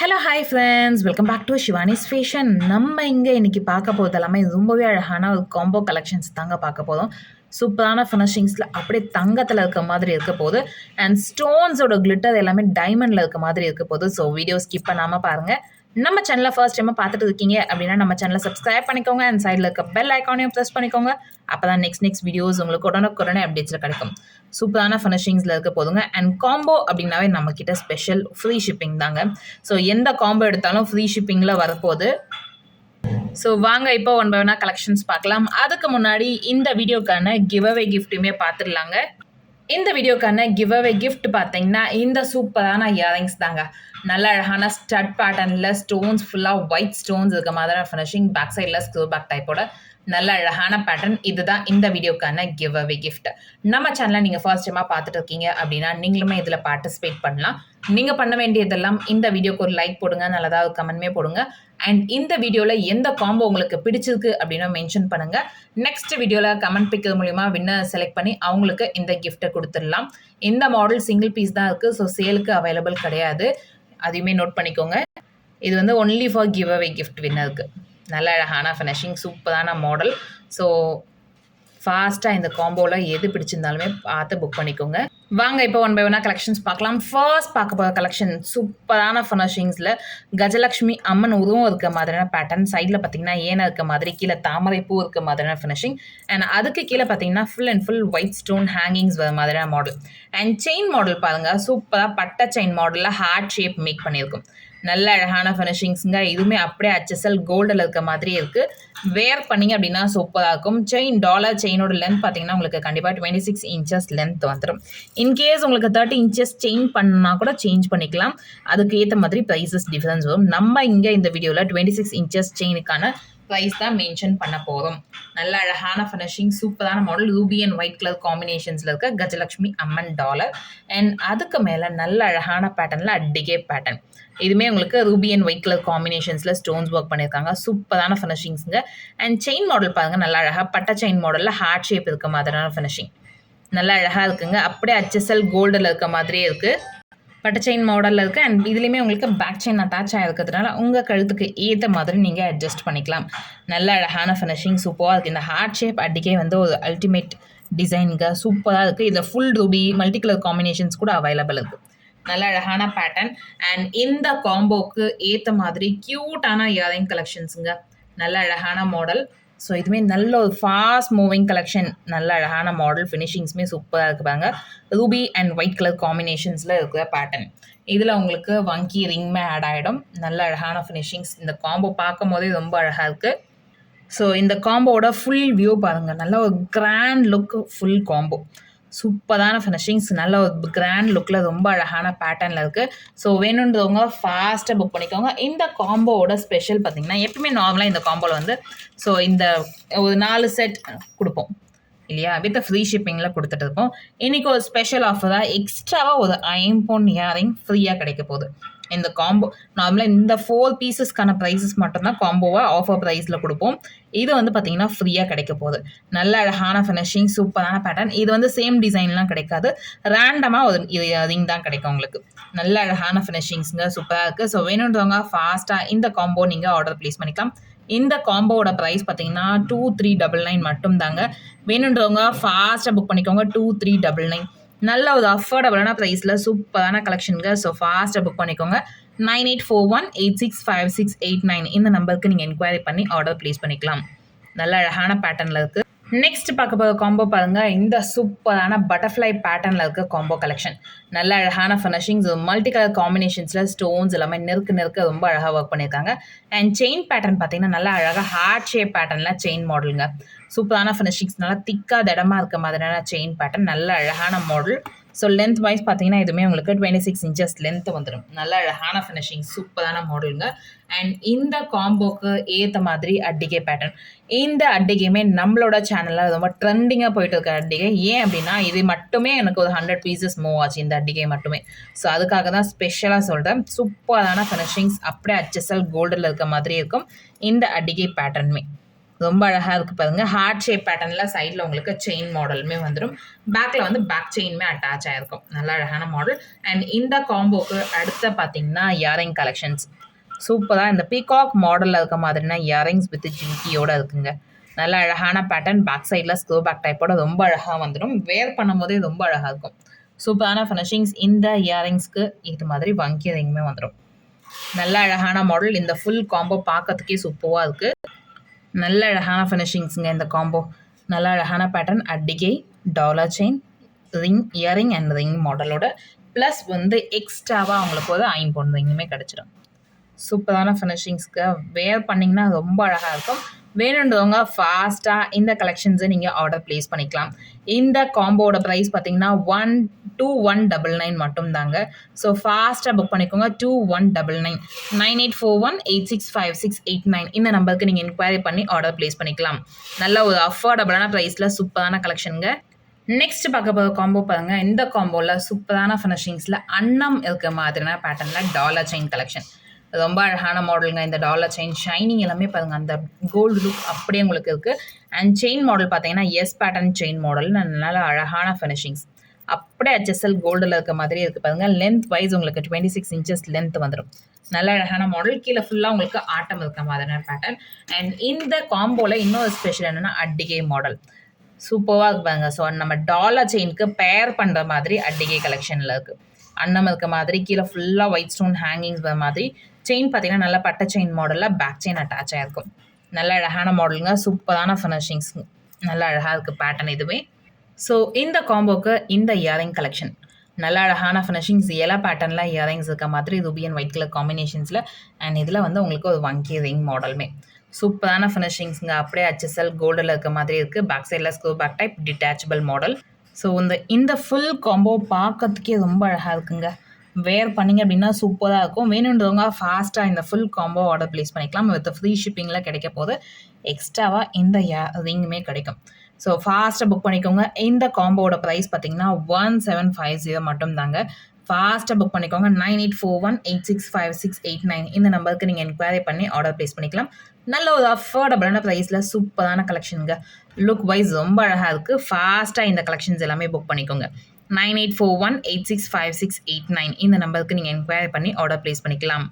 Hello hi friends welcome back to Shivani's fashion நம்ம இங்கே இன்னைக்கு பார்க்க போகிறது எல்லாமே ரொம்பவே அழகான ஒரு காம்போ கலெக்ஷன்ஸ் தாங்க பார்க்க போதும் சூப்பரான ஃபினிஷிங்ஸில் அப்படியே தங்கத்தில் இருக்க மாதிரி இருக்க போகுது. அண்ட் ஸ்டோன்ஸோட கிளிட்டர் எல்லாமே டைமண்டில் இருக்க மாதிரி இருக்க போகுது. ஸோ வீடியோ ஸ்கிப் பண்ணாமல் பாருங்கள் நம்ம சேனலை ஃபர்ஸ்ட் டைமாக பார்த்துட்டு இருக்கீங்க அப்படின்னா நம்ம சேனலை சப்ஸ்கிரைப் பண்ணிக்கோங்க. அண்ட் சைடில் இருக்க பெல் ஐக்கானையும் ப்ரெஸ் பண்ணிக்கோங்க. அப்போ தான் நெக்ஸ்ட் நெக்ஸ்ட் வீடியோஸ் உங்களுக்கு உடனுக்குடனே அப்டேட்ஸில் கிடைக்கும். சூப்பரான ஃபினிஷிங்ஸில் இருக்க போதுங்க. அண்ட் காம்போ அப்படின்னாவே நம்மக்கிட்ட ஸ்பெஷல் ஃப்ரீ ஷிப்பிங் தாங்க. ஸோ எந்த காம்போ எடுத்தாலும் ஃப்ரீ ஷிப்பிங்கில் வரப்போகுது. ஸோ வாங்க இப்போ ஒன் பை ஒன்னா கலெக்ஷன்ஸ் பார்க்கலாம். அதுக்கு முன்னாடி இந்த வீடியோக்கான கிவ் அவே கிஃப்ட்டுமே பார்த்துடலாங்க. இந்த வீடியோக்கான கிவ் அவே கிஃப்ட் பார்த்தீங்கன்னா இந்த சூப்பரான இயரிங்ஸ் தாங்க. நல்ல அழகான ஸ்டட் பேட்டர்னில் ஸ்டோன்ஸ் ஃபுல்லாக ஒயிட் ஸ்டோன்ஸ் இருக்க மாதிரி ஃபினிஷிங் பேக் சைடில் ஸ்க்ரூ பேக் டைப்போட நல்ல அழகான பேட்டர்ன் இதுதான் இந்த வீடியோக்கான கிவ் அவே கிஃப்ட் நம்ம சேனலை நீங்கள் ஃபர்ஸ்ட் டைமாக பார்த்துட்டு இருக்கீங்க அப்படின்னா நீங்களுமே இதில் பார்ட்டிசிபேட் பண்ணலாம். நீங்கள் பண்ண வேண்டியதெல்லாம் இந்த வீடியோக்கு ஒரு லைக் போடுங்க நல்லதாக ஒரு கமெண்ட்மே போடுங்க. அண்ட் இந்த வீடியோவில் எந்த காம்போ உங்களுக்கு பிடிச்சிருக்கு அப்படின்னா மென்ஷன் பண்ணுங்கள் நெக்ஸ்ட் வீடியோவில் கமெண்ட் பிக்கிறது மூலிமா வின்னர் செலக்ட் பண்ணி அவங்களுக்கு இந்த கிஃப்ட்டை கொடுத்துடலாம். இந்த மாடல் சிங்கிள் பீஸ் தான் இருக்குது ஸோ சேலுக்கு அவைலபிள் கிடையாது. அதையுமே நோட் பண்ணிக்கோங்க. இது வந்து only for give away gift வின்னருக்கு நல்ல அழகான ஃபினிஷிங் சூப்பரான மாடல் ஸோ ஃபாஸ்ட்டாக இந்த காம்போவில் எது பிடிச்சிருந்தாலுமே பார்த்து புக் பண்ணிக்கோங்க. வாங்க இப்போ ஒன் பை ஒன்னாக கலெக்ஷன்ஸ் பார்க்கலாம். ஃபர்ஸ்ட் பார்க்க போகிற கலெக்ஷன் சூப்பரான ஃபினிஷிங்ஸில் கஜலக்ஷ்மி அம்மன் உருவம் இருக்க மாதிரியான பேட்டர்ன் சைடில் பார்த்தீங்கன்னா ஏன இருக்க மாதிரி கீழே தாமரை பூ இருக்க மாதிரியான ஃபினிஷிங் அண்ட் அதுக்கு கீழே பார்த்தீங்கன்னா full and full white stone hangings வர மாதிரியான மாடல் அண்ட் செயின் மாடல் பாருங்கள் சூப்பராக பட்டை செயின் மாடலில் ஹார்ட் ஷேப் மேக் பண்ணியிருக்கும். நல்ல அழகான ஃபினிஷிங்ஸுங்க இதுவுமே அப்படியே அச்சசல் கோல்டில் இருக்க மாதிரி இருக்குது வேர் பண்ணிங்க அப்படின்னா சூப்பராக இருக்கும். செயின் டாலர் செயினோட லென்த் பார்த்தீங்கன்னா உங்களுக்கு கண்டிப்பாக டுவெண்ட்டி சிக்ஸ் இன்ச்சஸ் லென்த் வந்துடும் இன்கேஸ் உங்களுக்கு தேர்ட்டி இன்ச்சஸ் சேஞ்ச் பண்ணால் கூட சேஞ்ச் பண்ணிக்கலாம். அதுக்கு ஏற்ற மாதிரி ப்ரைஸஸ் டிஃப்ரென்ஸ் வரும். நம்ம இங்கே இந்த வீடியோவில் டுவெண்ட்டி சிக்ஸ் இன்ச்சஸ் செயினுக்கான ப்ரைஸ் தான் மென்ஷன் பண்ண போகிறோம் நல்ல அழகான ஃபினிஷிங் சூப்பரான model ruby and white colour காம்பினேஷன்ஸில் இருக்க கஜலக்ஷ்மி அம்மன் டாலர் அண்ட் அதுக்கு மேலே நல்ல அழகான பேட்டர்னில் அட்டிகே பேட்டர்ன் இதுவுமே உங்களுக்கு ரூபி அண்ட் ஒயிட் கலர் காம்பினேஷன்ஸில் ஸ்டோன்ஸ் ஒர்க் பண்ணியிருக்காங்க. சூப்பரான ஃபினிஷிங்ஸுங்க அண்ட் செயின் மாடல் பாருங்கள் நல்லா அழகாக பட்டை செயின் மாடலில் ஹார்ட் ஷேப் இருக்க மாதிரியான ஃபினிஷிங் நல்லா அழகாக இருக்குங்க. அப்படியே அச்சசல் கோல்டில் இருக்க மாதிரியே இருக்குது பட்டை செயின் மாடலில் இருக்குது அண்ட் இதுலேயுமே உங்களுக்கு பேக் செயின் அட்டாச் ஆகிருக்கிறதுனால உங்கள் கழுத்துக்கு ஏற்ற மாதிரி நீங்கள் அட்ஜஸ்ட் பண்ணிக்கலாம். நல்ல அழகான ஃபினிஷிங் சூப்பராக இருக்குது இந்த ஹார்ட் ஷேப் அடிக்கே வந்து ஒரு அல்டிமேட் டிசைனுங்க சூப்பராக இருக்குது இதில் full ruby multi colour combinations கூட அவைலபிள் இருக்குது நல்ல அழகான பேட்டர்ன் அண்ட் இந்த காம்போக்கு ஏற்ற மாதிரி க்யூட்டான இயரிங் கலெக்ஷன்ஸுங்க நல்ல அழகான மாடல் ஸோ இதுவுமே நல்ல ஒரு ஃபாஸ்ட் மூவிங் கலெக்ஷன் நல்ல அழகான மாடல் ஃபினிஷிங்ஸுமே சூப்பராக இருக்குப்பாங்க ரூபி அண்ட் ஒயிட் கலர் காம்பினேஷன்ஸில் இருக்கிற பேட்டர்ன் இதில் உங்களுக்கு வங்கி ரிங்மே ஆட் ஆகிடும் நல்ல அழகான ஃபினிஷிங்ஸ் இந்த காம்போ பார்க்கும் போதே ரொம்ப அழகாக இருக்குது ஸோ இந்த காம்போவோட ஃபுல் வியூ பாருங்கள் நல்ல ஒரு கிராண்ட் லுக் ஃபுல் காம்போ சூப்பரான ஃபினிஷிங்ஸ் நல்ல ஒரு கிராண்ட் லுக்கில் ரொம்ப அழகான பேட்டர்னில் இருக்குது ஸோ வேணுன்றவங்க ஃபாஸ்ட்டாக புக் பண்ணிக்கோங்க. இந்த காம்போவோட ஸ்பெஷல் பார்த்திங்கன்னா எப்பவுமே நார்மலாக இந்த காம்போவில் வந்து ஸோ இந்த ஒரு நாலு செட் கொடுப்போம். இல்லையா? வித் ஃப்ரீ ஷிப்பிங்கில் கொடுத்துட்டு இருப்போம். இன்றைக்கி ஒரு ஸ்பெஷல் ஆஃபராக எக்ஸ்ட்ராவாக ஒரு ஐம்போன் இயரிங் ஃப்ரீயாக கிடைக்க போகுது. இந்த காம்போ நார்மலாக இந்த ஃபோர் பீசஸ்க்கான ப்ரைஸஸ் மட்டும்தான் காம்போவாக ஆஃபர் ப்ரைஸில் கொடுப்போம். இது வந்து பார்த்தீங்கன்னா ஃப்ரீயாக கிடைக்க போகுது. நல்ல அழகான ஃபினிஷிங் சூப்பரான பேட்டர்ன் இது வந்து சேம் டிசைன்லாம் கிடைக்காது. ரேண்டமாக ஒரு இது ரிங் தான் கிடைக்கும் உங்களுக்கு. நல்ல அழகான ஃபினிஷிங்ஸுங்க சூப்பராக இருக்குது ஸோ வேணுன்றவங்க ஃபாஸ்ட்டாக இந்த காம்போ நீங்கள் ஆர்டர் ப்ளேஸ் பண்ணிக்கலாம். இந்த காம்போவோட ப்ரைஸ் பார்த்தீங்கன்னா டூ த்ரீ டபுள் நைன் மட்டும் தாங்க வேணுன்றவங்க ஃபாஸ்ட்டாக புக் பண்ணிக்கோங்க. டூ த்ரீ டபுள் நைன் நல்ல ஒரு அஃபோர்டபுளான ப்ரைஸில் சூப்பரான கலெக்ஷனுங்க ஸோ ஃபாஸ்ட்டாக புக் பண்ணிக்கோங்க. Nine eight four one eight six five six eight nine இந்த நம்பருக்கு நீங்கள் என்கொயரி பண்ணி ஆர்டர் ப்ளேஸ் பண்ணிக்கலாம். நல்ல அழகான பேட்டர்னில் இருக்குது நெக்ஸ்ட் பார்க்க போகிற காம்போ பாருங்க. இந்த சூப்பரான பட்டர்ஃப்ளை பேட்டர்னில் இருக்க காம்போ கலெக்ஷன் நல்ல அழகான ஃபினிஷிங்ஸ் மல்டி கலர் காம்பினேஷன்ஸில் ஸ்டோன்ஸ் எல்லாமே நெருக்க நெருக்க ரொம்ப அழகாக ஒர்க் பண்ணியிருக்காங்க அண்ட் செயின் பேட்டர்ன் பார்த்தீங்கன்னா நல்லா அழகாக ஹார்ட் ஷேப் பேட்டர்னில் செயின் மாடலுங்க சூப்பரான ஃபினிஷிங்ஸ் நல்லா திக்காக திடமாக இருக்க மாதிரியான செயின் பேட்டர்ன் நல்ல அழகான மாடல் ஸோ லென்த் வைஸ் பார்த்தீங்கன்னா இதுவுமே உங்களுக்கு டுவெண்ட்டி சிக்ஸ் இன்ச்சஸ் லென்த் வந்துடும் நல்ல அழகான ஃபினிஷிங் சூப்பரான மாடலுங்க அண்ட் இந்த காம்போக்கு ஏற்ற மாதிரி அட்டிகை பேட்டர்ன் இந்த அட்டிகையுமே நம்மளோட சேனலில் ரொம்ப ட்ரெண்டிங்காக போயிட்டு இருக்க அட்டிகை. ஏன் அப்படின்னா இது மட்டுமே எனக்கு ஒரு ஹண்ட்ரட் பீசஸ் மூவ் ஆச்சு இந்த அட்டிகை மட்டுமே. ஸோ அதுக்காக தான் ஸ்பெஷலாக சொல்கிறேன் சூப்பரான ஃபினிஷிங்ஸ் அப்படியே அச்சசல் கோல்டில் இருக்க மாதிரி இருக்கும். இந்த அட்டிகை பேட்டர்னுமே ரொம்ப அழகாக இருக்குது பாருங்க. ஹார்ட் ஷேப் பேட்டர்னில் சைடில் உங்களுக்கு செயின் மாடலுமே வந்துடும் பேக்கில் வந்து பேக் செயினுமே அட்டாச் ஆகிருக்கும் நல்ல அழகான மாடல் அண்ட் இந்த காம்போக்கு அடுத்த பார்த்தீங்கன்னா இயரிங் கலெக்ஷன்ஸ் சூப்பராக இந்த பீகாக் மாடலில் இருக்க மாதிரினா இயரிங்ஸ் வித் ஜிங்கியோடு இருக்குங்க. நல்ல அழகான பேட்டர்ன் பேக் சைடில் ஸ்க்ரோ பேக் டைப்போட ரொம்ப அழகாக வந்துடும் வேர் பண்ணும் போதே ரொம்ப அழகாக இருக்கும். சூப்பரான ஃபினிஷிங்ஸ் இந்த இயரிங்ஸ்க்கு இது மாதிரி வங்கி ரிங்குமே வந்துடும் நல்ல அழகான மாடல் இந்த ஃபுல் காம்போ பார்க்கறதுக்கே சூப்பராக இருக்குது நல்ல அழகான ஃபினிஷிங்ஸுங்க இந்த காம்போ நல்ல அழகான pattern அட்டிகை dollar chain ring earring and ring மாடலோட plus வந்து எக்ஸ்ட்ராவாக அவங்களுக்கு ஒரு ஐம்பொன் ரிங்குமே கிடச்சிடும் சூப்பரான ஃபினிஷிங்ஸ்க்கு வேர் பண்ணிங்கன்னா ரொம்ப அழகாக இருக்கும். வேணுன்றவங்க ஃபாஸ்ட்டாக இந்த கலெக்ஷன்ஸை நீங்கள் ஆர்டர் ப்ளேஸ் பண்ணிக்கலாம். இந்த காம்போட ப்ரைஸ் பார்த்தீங்கன்னா one two one double nine மட்டும் தாங்க ஸோ ஃபாஸ்ட்டாக புக் பண்ணிக்கோங்க. Two one double nine nine eight four one eight six five six eight nine இந்த நம்பருக்கு நீங்கள் என்கொயரி பண்ணி ஆர்டர் ப்ளேஸ் பண்ணிக்கலாம். நல்ல ஒரு அஃபோர்டபுளான ப்ரைஸில் சூப்பரான கலெக்ஷனுங்க நெக்ஸ்ட் பார்க்க போகிற காம்போ பாருங்க. இந்த காம்போவில் சூப்பரான ஃபினிஷிங்ஸில் அன்னம் இருக்கிற மாதிரியான பேட்டர்னில் டாலர் செயின் கலெக்ஷன் ரொம்ப அழகான மாடலுங்க இந்த டாலர் செயின் ஷைனிங் எல்லாமே பாருங்க. அந்த கோல்டு லுக் அப்படியே உங்களுக்கு இருக்குது அண்ட் செயின் மாடல் பார்த்தீங்கன்னா எஸ் பேட்டர்ன் செயின் மாடல் நல்ல அழகான ஃபினிஷிங்ஸ் அப்படியே ஹெச்எஸ்எல் கோல்டில் இருக்க மாதிரி இருக்குது பாருங்க. லென்த் வைஸ் உங்களுக்கு டுவெண்ட்டி சிக்ஸ் இன்ச்சஸ் லென்த் வந்துடும் நல்ல அழகான மாடல் கீழே ஃபுல்லாக உங்களுக்கு ஆட்டம் இருக்க மாதிரியான பேட்டர்ன் அண்ட் இந்த காம்போவில் இன்னொரு ஸ்பெஷல் என்னென்னா அட்டிகை மாடல் சூப்பராக இருக்கு பாருங்க. ஸோ நம்ம டாலர் செயினுக்கு பேர் பண்ணுற மாதிரி அட்டிகை கலெக்ஷனில் இருக்குது அன்னம் இருக்க மாதிரி கீழே ஃபுல்லாக ஒயிட் ஸ்டோன் ஹேங்கிங்ஸ் வர மாதிரி செயின் பார்த்தீங்கன்னா நல்ல பட்டை செயின் மாடலில் பேக் செயின் அட்டாச் ஆகிருக்கும் நல்ல அழகான மாடலுங்க சூப்பரான ஃபினிஷிங்ஸ் நல்ல அழகாக இருக்குது பேட்டர்ன் இதுவே. ஸோ இந்த காம்போக்கு இந்த இயரிங் கலெக்ஷன் நல்ல அழகான ஃபினிஷிங்ஸ் எல்லா பேட்டர்னில் இயரிங்ஸ் இருக்க மாதிரி ரூபி அண்ட் ஒயிட் கலர் காம்பினேஷன்ஸில் அண்ட் இதில் வந்து உங்களுக்கு ஒரு வங்கி ரிங் மாடலுமே சூப்பரான ஃபினிஷிங்ஸுங்க அப்படியே ஹெச்எஸ்எல் கோல்டில் இருக்க மாதிரி இருக்குது பேக் சைடில் screw back type detachable model so இந்த இந்த ஃபுல் காம்போ பார்க்கறதுக்கே ரொம்ப அழகாக இருக்குங்க. வேர் பண்ணிங்க அப்படின்னா சூப்பராக இருக்கும். வேணுன்றவங்க ஃபாஸ்ட்டாக இந்த ஃபுல் காம்போ ஆர்டர் ப்ளேஸ் பண்ணிக்கலாம். வித் ஃப்ரீ ஷிப்பிங்கில் கிடைக்க போது எக்ஸ்ட்ராவாக இந்த ரிங்குமே கிடைக்கும். ஸோ ஃபாஸ்ட்டாக புக் பண்ணிக்கோங்க. இந்த காம்போவோட ப்ரைஸ் பார்த்தீங்கன்னா ஒன் செவன் ஃபைவ் ஜீரோ மட்டும் தாங்க ஃபாஸ்ட்டாக புக் பண்ணிக்கோங்க. Nine eight four one eight six five six eight nine இந்த நம்பருக்கு நீங்கள் என்கொயரி பண்ணி ஆர்டர் ப்ளேஸ் பண்ணிக்கலாம். நல்ல ஒரு அஃபோர்டபுளான ப்ரைஸில் சூப்பரான கலெக்ஷனுங்க லுக் வைஸ் ரொம்ப அழகாக இருக்குது ஃபாஸ்ட்டாக இந்த கலெக்ஷன்ஸ் எல்லாமே புக் பண்ணிக்கோங்க. Nine eight four one eight six five six eight nine இந்த நம்பருக்கு நீங்கள் என்கொயரி பண்ணி ஆர்டர் ப்ளேஸ் பண்ணிக்கலாம்.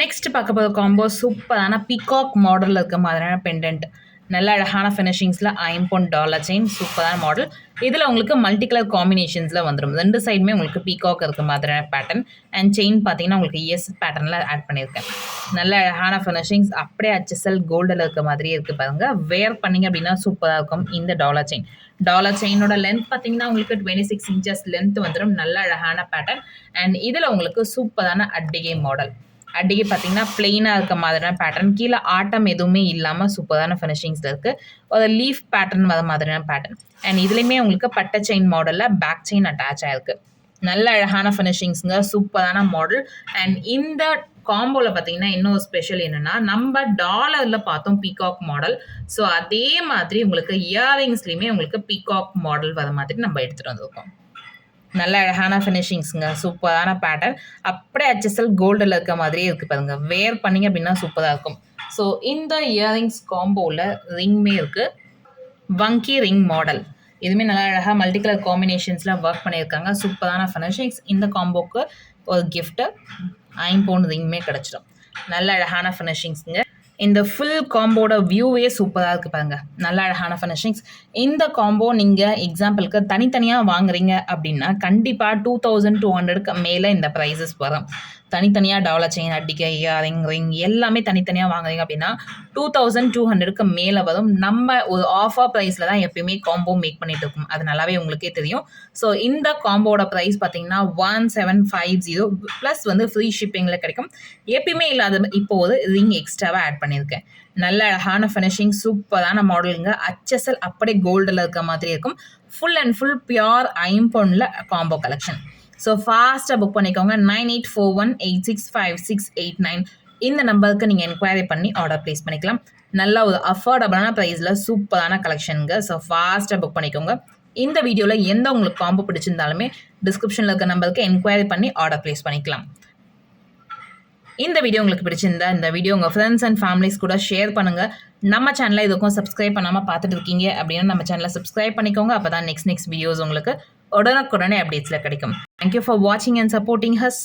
நெக்ஸ்ட் பார்க்க போகிற காம்போ சூப்பரான பிகாக் மாடலில் இருக்க மாதிரியான பெண்டன்ட் நல்ல அழகான ஃபினிஷிங்ஸில் ஐம்பொன் டாலர் செயின் சூப்பரான மாடல் இதில் உங்களுக்கு மல்டி கலர் காம்பினேஷன்ஸில் வந்துடும் ரெண்டு சைடுமே உங்களுக்கு பீகாக் இருக்க மாதிரியான பேட்டர்ன் அண்ட் செயின் பார்த்தீங்கன்னா உங்களுக்கு எஸ் பேட்டர்னில் ஆட் பண்ணியிருக்கேன் நல்ல அழகான ஃபினிஷிங்ஸ் அப்படியே அச்சசல் கோல்டில் இருக்க மாதிரியே இருக்குது பாருங்கள் வேர் பண்ணிங்க அப்படின்னா சூப்பராக இருக்கும் இந்த டாலர் செயின் டாலர் செயினோட லென்த் பார்த்தீங்கன்னா உங்களுக்கு டுவெண்ட்டி சிக்ஸ் இன்ச்சஸ் லென்த் வந்துடும் நல்ல அழகான பேட்டர்ன் அண்ட் இதில் உங்களுக்கு சூப்பரான அட்டிகை மாடல் அடிக்கி பார்த்தீங்கன்னா பிளெயினாக இருக்க மாதிரியான பேட்டர்ன் கீழே ஆட்டம் எதுவுமே இல்லாமல் சூப்பரான ஃபினிஷிங்ஸில் இருக்குது ஒரு லீஃப் பேட்டர்ன் வர மாதிரியான பேட்டர்ன் அண்ட் இதுலேயுமே உங்களுக்கு பட்டை செயின் மாடலில் பேக் செயின் அட்டாச் ஆகிருக்கு நல்ல அழகான ஃபினிஷிங்ஸுங்க சூப்பரான மாடல் அண்ட் இந்த காம்போவில் பார்த்தீங்கன்னா இன்னொரு ஸ்பெஷல் என்னென்னா நம்ம டாலரில் பார்த்தோம் பீகாக் மாடல் ஸோ அதே மாதிரி உங்களுக்கு இயரிங்ஸ்லேயுமே உங்களுக்கு பீகாக் மாடல் வர மாதிரி நம்ம எடுத்துகிட்டு வந்திருக்கோம். நல்ல அழகான ஃபினிஷிங்ஸுங்க சூப்பரான பேட்டர்ன் அப்படியே அச்சசல் கோல்டில் இருக்க மாதிரியே இருக்குது பாருங்க. வேர் பண்ணிங்க அப்படின்னா சூப்பராக இருக்கும். ஸோ இந்த இயரிங்ஸ் காம்போவில் ரிங்மே இருக்குது வங்கி ரிங் மாடல் இதுவுமே நல்லா அழகாக மல்டி கலர் காம்பினேஷன்ஸில் ஒர்க் பண்ணியிருக்காங்க. சூப்பரான ஃபினிஷிங்ஸ் இந்த காம்போக்கு ஒரு கிஃப்ட்டு ஐம்பவுண்ட் ரிங்குமே கிடச்சிடும். நல்ல அழகான ஃபினிஷிங்ஸுங்க இந்த ஃபுல் காம்போட வியூவே சூப்பராக இருக்குது பாருங்க. நல்ல அழகான ஃபினிஷிங்ஸ் இந்த காம்போ நீங்கள் எக்ஸாம்பிளுக்கு தனித்தனியாக வாங்குறீங்க அப்படின்னா கண்டிப்பாக டூ தௌசண்ட் டூ ஹண்ட்ரடுக்கு மேலே இந்த ப்ரைஸஸ் வரும். தனித்தனியாக டாலர் செயின் அடிக்க இயரிங் ரிங் எல்லாமே தனித்தனியாக வாங்குறீங்க அப்படின்னா டூ தௌசண்ட் டூ ஹண்ட்ரடுக்கு மேலே வரும். நம்ம ஒரு ஆஃபர் ப்ரைஸில் தான் எப்பயுமே காம்போ மேக் பண்ணிட்டு இருக்கும். அது நல்லாவே உங்களுக்கே தெரியும். ஸோ இந்த காம்போட ப்ரைஸ் பார்த்தீங்கன்னா one seven five zero plus வந்து ஃப்ரீ ஷிப்பிங்கில் கிடைக்கும். எப்பயுமே இல்லாத இப்போ ஒரு ரிங் எக்ஸ்ட்ராவாக ஆட் பண்ணியிருக்கேன். நல்ல அழகான ஃபினிஷிங் சூப்பரான மாடலுங்க அச்சசல் அப்படியே கோல்டில் இருக்க மாதிரி இருக்கும். ஃபுல் அண்ட் ஃபுல் பியோர் ஐம்பொன்னில் காம்போ கலெக்ஷன் ஸோ ஃபாஸ்ட்டாக புக் பண்ணிக்கோங்க. Nine eight four one eight six five six eight nine இந்த நம்பருக்கு நீங்கள் என்கொயரி பண்ணி ஆர்டர் ப்ளேஸ் பண்ணிக்கலாம். நல்ல ஒரு அஃபோர்டபுளான ப்ரைஸில் சூப்பரான கலெக்ஷனுங்க ஸோ ஃபாஸ்ட்டாக புக் பண்ணிக்கோங்க. இந்த வீடியோவில் எந்த உங்களுக்கு காம்போ பிடிச்சிருந்தாலுமே டிஸ்கிரிப்ஷனில் இருக்க நம்பருக்கு என்கொயரி பண்ணி ஆர்டர் ப்ளேஸ் பண்ணிக்கலாம். இந்த வீடியோ உங்களுக்கு பிடிச்சிருந்தா இந்த வீடியோ உங்கள் ஃப்ரெண்ட்ஸ் அண்ட் ஃபேமிலிஸ் கூட ஷேர் பண்ணுங்கள் நம்ம சேனலை இதுக்கும் சப்ஸ்கிரைப் பண்ணாமல் பார்த்துட்டு இருக்கீங்க அப்படின்னா நம்ம சேனலை சப்ஸ்கிரைப் பண்ணிக்கோங்க. அப்போ தான் நெக்ஸ்ட் நெக்ஸ்ட் வீடியோஸ் உங்களுக்கு உடனுக்குடனே அப்டேட்ஸில் கிடைக்கும். தேங்க்யூ ஃபார் வாட்சிங் அண்ட் சப்போர்ட்டிங் ஹஸ்